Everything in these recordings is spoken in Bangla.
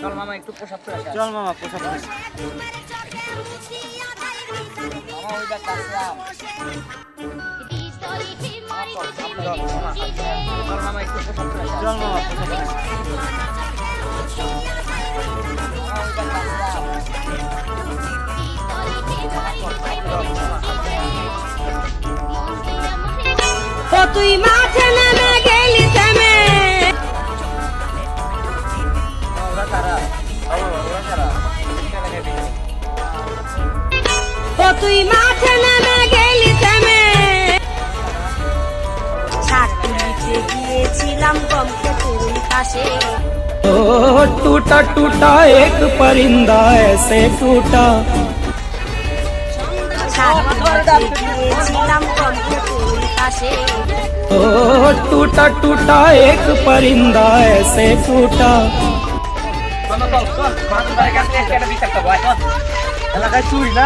চল মামা একটু প্রসাদ করে আসি। চল মামা। মামা। চল মামা একটু করে। চল মামা তুই মাঠে তুই মাঠে নেমে গেলি থেমে ছাটু নিচে গিয়েছিলাম গমকে তুই পাশে ओ टूटा टूटा एक परिंदा ऐसे टूटा ছাটু নিচে গিয়েছিলাম গমকে তুই পাশে ओ टूटा टूटा एक परिंदा ऐसे टूटा চল, চল, চল। মাদুর বাড়ির কাছে এসে একটা বিচার করবো, আয়, চল। এলাকায় চুরি না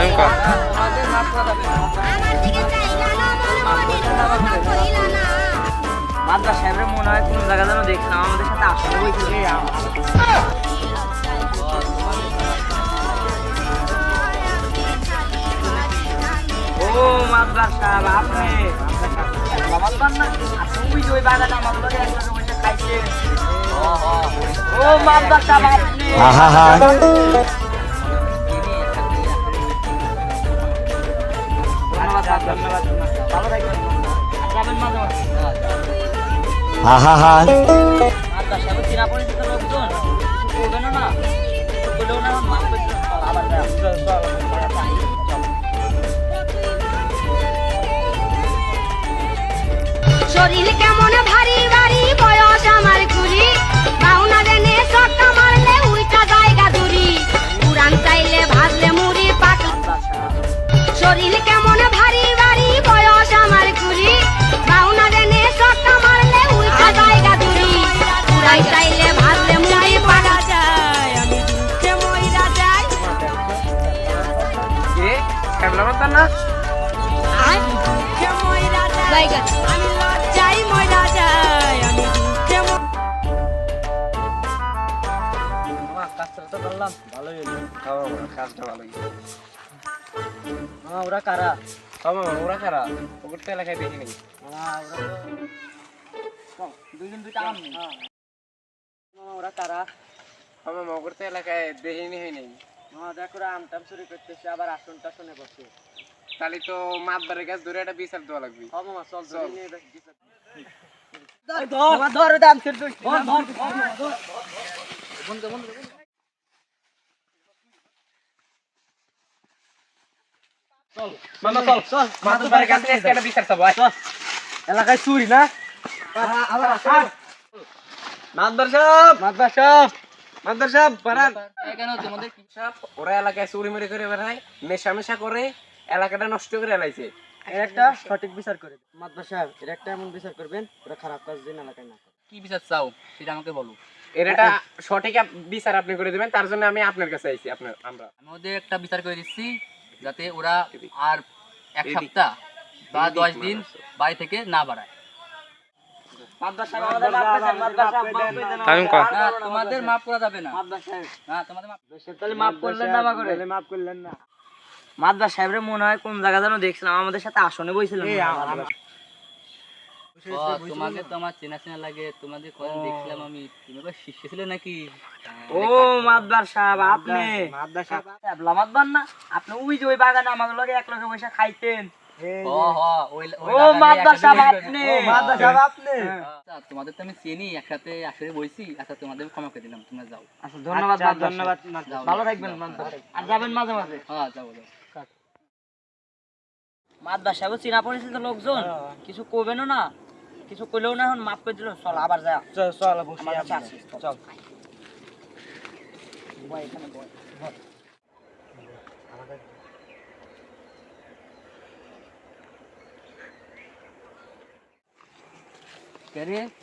আমি করা সাহেবের মনে হয় কোন জায়গা যেন দেখছিলাম আমাদের সাথে আসলে বইছিল ও মাদ্রাস সাহেব আপনি মামার না আপনি ওই যে ওই বাগানে আমার লোকে একসাথে বসে খাইছে। ও মাদ্রাস সাহেব আপনি শরীর কেমন ভারী ভারী, বয়স আমার মারলে জায়গা দূরি উড়ান চাইলে ভাজলে মুড়ি শরীর কেমন ভারী মাতার না আমি লজ্জাই যাই। আমি কাজটা তো করলাম। ভালোই হলো। কাজটা ভালোই মামা, ওরা কারা? মামা ওরা খারাপ ওগুলো তো এলাকায় দেখি নেই মামা, ওরা তো- চল, দুইজন দুইটা আম ওরা কারা? মামা ওগুলো তো এলাকায় দেখিনি হয় নাই মামা দেখ ওরা চুরি করতেছে আবার আসন টাসনে বসে তাহলে তো মাতবারের কাছে ধরে একটা বিচার দেওয়া লাগবে হ মামা চল চল। ধরে নিয়ে বিচার। মামা, ধর ওটা আম চুরি করছে। ধর, ধর, ধর, ধর। বন্ধ বন্ধ কর, মামা চল চল মাতবারের কাছে একটা বিচার চাবো আয়। এলাকায় চুরি না মাতবার সাহেব মাতবার সাহেব সাহেব হচ্ছে আমাদের কি সাহেব ওরা এলাকায় চুরি করে বেড়ায় মেশামেশা করে এলাকাটা নষ্ট করে এলাইছে এর একটা সঠিক বিচার করে সাহেব এর একটা এমন বিচার করবেন ওরা খারাপ কাজ দিন এলাকায় না কি বিচার চাও? সেটা আমাকে বলো। এর একটা সঠিক বিচার আপনি করে দিবেন তার জন্য আমি আপনার কাছে আইছি আপনার আমরা। আমি ওদের একটা বিচার করে দিচ্ছি যাতে ওরা আর এক। সপ্তাহ বা দশ দিন। বাড়ি থেকে না বাড়ায়। তোমাদের মাফ করা যাবে না মাদ্রাস সাহেব না তাহলে মাফ করলেন না করে মাফ করলেন না মাদ্রাস সাহেবের মনে হয় কোন জায়গা যেন দেখছিলাম আমাদের সাথে আসনে তোমাকে তো আমার চেনা চেনা লাগে তোমাদের কদিন দেখছিলাম আমি তুমি আবার শিষ্য ছিলে নাকি ও মাদ্রাস সাহেব আপনি মাদ্রাস সাহেব। এবলা না আপনি ওই যে ওই বাগানে আমাদের লগে এক লগে বসে খাইতেন ও হ ওই ওই ও বাগানে মাদ্রাস একসাথে সাহেব বসে- আপনি ও, মাদ্রাস সাহেব আপনি আচ্ছা, তোমাদের তো আমি চিনি একসাথে একসাথে বইছি আচ্ছা তোমাদের ক্ষমা করে দিলাম তোমরা যাও। আচ্ছা ধন্যবাদ আচ্ছা, ধন্যবাদ, ভালো থাকবেন আর যাবেন মাঝে মাঝে। হ্যাঁ যাও মাদ্রাস চিনা পরিচিত লোকজন। কিছু করবেনও না কিছু কইলেও না এখন মাফ করে দিল চল আবার যা। চল চল চল। এখানে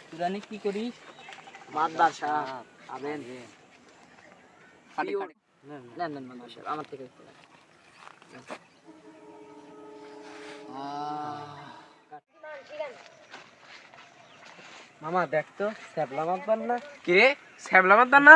তুরানি কি করিস সাহেব আবেন। নেন নেন। আমার থেকে। মামা দেখতো শ্যাবলা মাতবার না? কে শ্যাবলা মাতবার না?